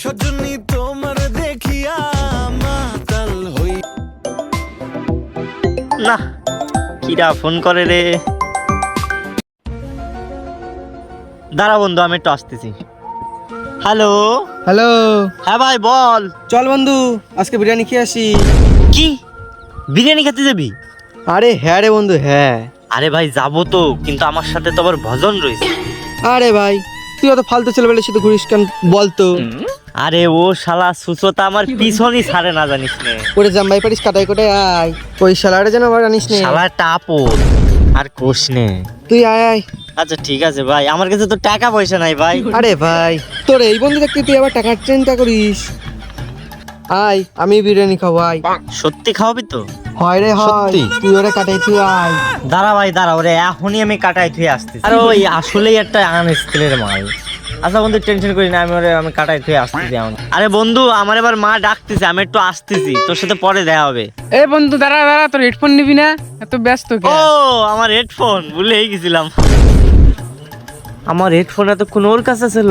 সজনী তোমার দেখিয়া মাতাল হই। না কিরা ফোন করে রে? দাঁড়া বন্ধু আমি একটু আসতেছি। হ্যালো? হ্যালো? হ্যাঁ ভাই বল। চল বন্ধু আজকে বিরিয়ানি খেয়ে আসি। কি? বিরিয়ানি খেতে যাবি? আরে হ্যাঁ রে বন্ধু হ্যাঁ। আরে ভাই যাব তো কিন্তু আমার সাথে তো আবার ভজন রয়েছে। আরে ভাই তুই অত ফালতু ছেলে বেলে শুধু ঘুরিস কেন বলতো আরে ও শালা সুসোতা আমার পিছনই ছাড়ে না জানিস নে। ওরে জাম্বাই পারিস কাটাই কোটাই আয়। ওই শালারে যেন আবার আনিস নে। শালা টাপর আর কোষ নে। তুই আয় আয়। আচ্ছা ঠিক আছে ভাই আমার কাছে তো টাকা পয়সা নাই ভাই। আরে ভাই তোর এই বন্ধু দেখতে তুই আবার টাকার চিন্তা করিস। আয় আমি বিরিয়ানি খাব আয়। সত্যি খাওয়াবি তো? হয় রে হয়। তুই ওরে কাটাই তুই আয়। দাঁড়া ভাই দাঁড়া ওরে এখনই আমি কাটাই থুয়ে আসতেছি। আরে ওই আসলেই একটা আন স্কেলের মাল। আচ্ছা বন্ধু টেনশন করি না আমি ওরে আমি কাটাই থুয়ে আসতেছি এখন। আরে বন্ধু আমার এবার মা ডাকতেছে আমি একটু আসতেছি তোর সাথে পরে দেখা হবে। এ বন্ধু দাঁড়া দাঁড়া তোর হেডফোন নিবি না? এত ব্যস্ত কে? ও আমার হেডফোন ভুলেই গেছিলাম। আমার হেডফোন এতক্ষণ ওর কাছে ছিল?